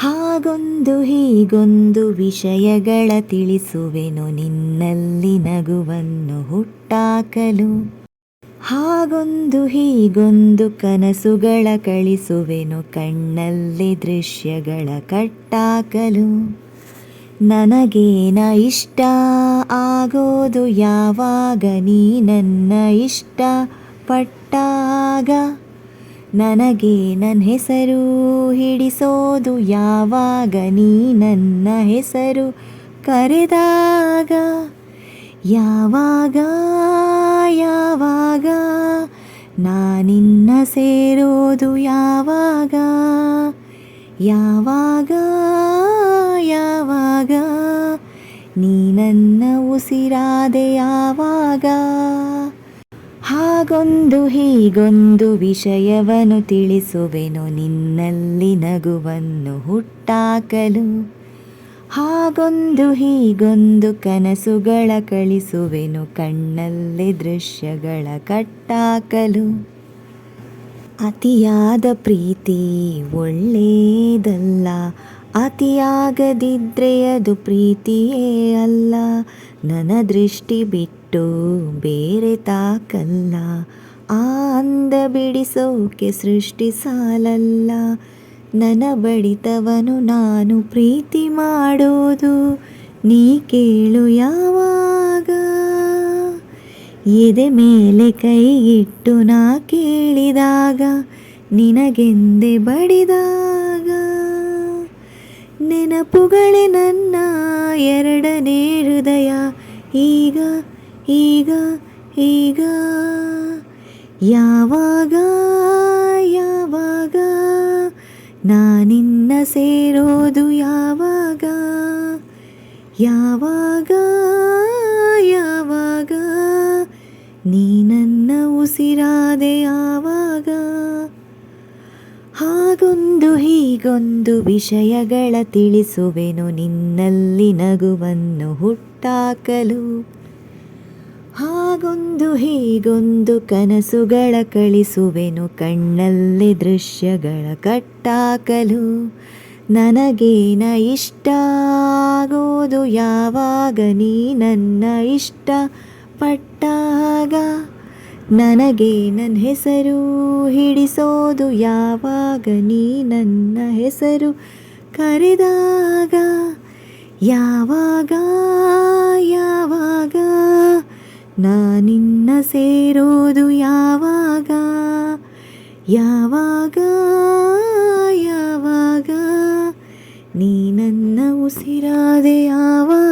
ಹಾಗೊಂದು ಹೀಗೊಂದು ವಿಷಯಗಳ ತಿಳಿಸುವೆನು ನಿನ್ನಲ್ಲಿ ನಗುವನ್ನು ಹುಟ್ಟಾಕಲು. ಹಾಗೊಂದು ಹೀಗೊಂದು ಕನಸುಗಳ ಕಳಿಸುವೆನು ಕಣ್ಣಲ್ಲಿ ದೃಶ್ಯಗಳ ಕಟ್ಟಾಕಲು. ನನಗೇನ ಇಷ್ಟ ಆಗೋದು ಯಾವಾಗ ನೀ ನನ್ನ ಇಷ್ಟ ಪಟ್ಟಾಗ. ನನಗೆ ನನ್ನ ಹೆಸರು ಹಿಡಿಸೋದು ಯಾವಾಗ? ನೀ ನನ್ನ ಹೆಸರು ಕರೆದಾಗ ಯಾವಾಗ? ಯಾವಾಗ? ನಾನಿನ್ನ ಸೇರೋದು ಯಾವಾಗ? ಯಾವಾಗ? ಯಾವಾಗ? ನೀ ನನ್ನ ಉಸಿರಾದೆ ಯಾವಾಗ? ಹಾಗೊಂದು ಹೀಗೊಂದು ವಿಷಯವನ್ನು ತಿಳಿಸುವೆನು. ನಿನ್ನಲ್ಲಿ ನಗುವನ್ನು ಹುಟ್ಟಾಕಲು ಹಾಗೊಂದು ಹೀಗೊಂದು ಕನಸುಗಳ ಕಳಿಸುವೆನು. ಕಣ್ಣಲ್ಲಿ ದೃಶ್ಯಗಳ ಕಟ್ಟಾಕಲು ಅತಿಯಾದ ಪ್ರೀತಿ ಒಳ್ಳೆಯದಲ್ಲ. ಅತಿಯಾಗದಿದ್ರೆ ಅದು ಪ್ರೀತಿಯೇ ಅಲ್ಲ. ನನ್ನ ದೃಷ್ಟಿ ಬಿಟ್ಟು ಬೇರೆ ತಾಕಲ್ಲ. ಆ ಅಂದ ಬಿಡಿಸೋಕೆ ಸೃಷ್ಟಿ ಸಾಲಲ್ಲ. ನನ್ನ ಬಡಿತವನು ನಾನು ಪ್ರೀತಿ ಮಾಡೋದು. ನೀ ಕೇಳು ಯಾವಾಗ? ಎದೆ ಮೇಲೆ ಕೈ ಇಟ್ಟು ನಾ ಕೇಳಿದಾಗ ನಿನಗೆಂದೆ ಬಡಿದಾಗ. ನೆನಪುಗಳೇ ನನ್ನ ಎರಡನೇ ಹೃದಯ. ಈಗ ಈಗ ಈಗ. ಯಾವಾಗ ಯಾವಾಗ? ನಾನಿನ್ನ ಸೇರೋದು ಯಾವಾಗ? ಯಾವಾಗ ಯಾವಾಗ? ನೀ ನನ್ನ ಉಸಿರಾದೆ ಯಾವಾಗ ಹಾಗೊಂದು ಹೀಗೊಂದು ವಿಷಯಗಳ ತಿಳಿಸುವೆನು ನಿನ್ನಲ್ಲಿ ನಗುವನ್ನು ಹುಟ್ಟಾಕಲು. ಹಾಗೊಂದು ಹೀಗೊಂದು ಕನಸುಗಳ ಕಳಿಸುವೆನು ಕಣ್ಣಲ್ಲಿ ದೃಶ್ಯಗಳ ಕಟ್ಟಾಕಲು. ನನಗೇನ ಇಷ್ಟ ಆಗೋದು ಯಾವಾಗ ನೀ ನನ್ನ ಇಷ್ಟ ಪಟ್ಟಾಗ. ನನಗೆ ನನ್ನ ಹೆಸರು ಹಿಡಿಸೋದು ಯಾವಾಗ ನೀ ನನ್ನ ಹೆಸರು ಕರೆದಾಗ. ಯಾವಾಗ ನಾನಿನ್ನ ಸೇರೋದು ಯಾವಾಗ? ಯಾವಾಗ? ಯಾವಾಗ? ನೀ ನನ್ನ ಉಸಿರಾದೆ ಯಾವಾಗ?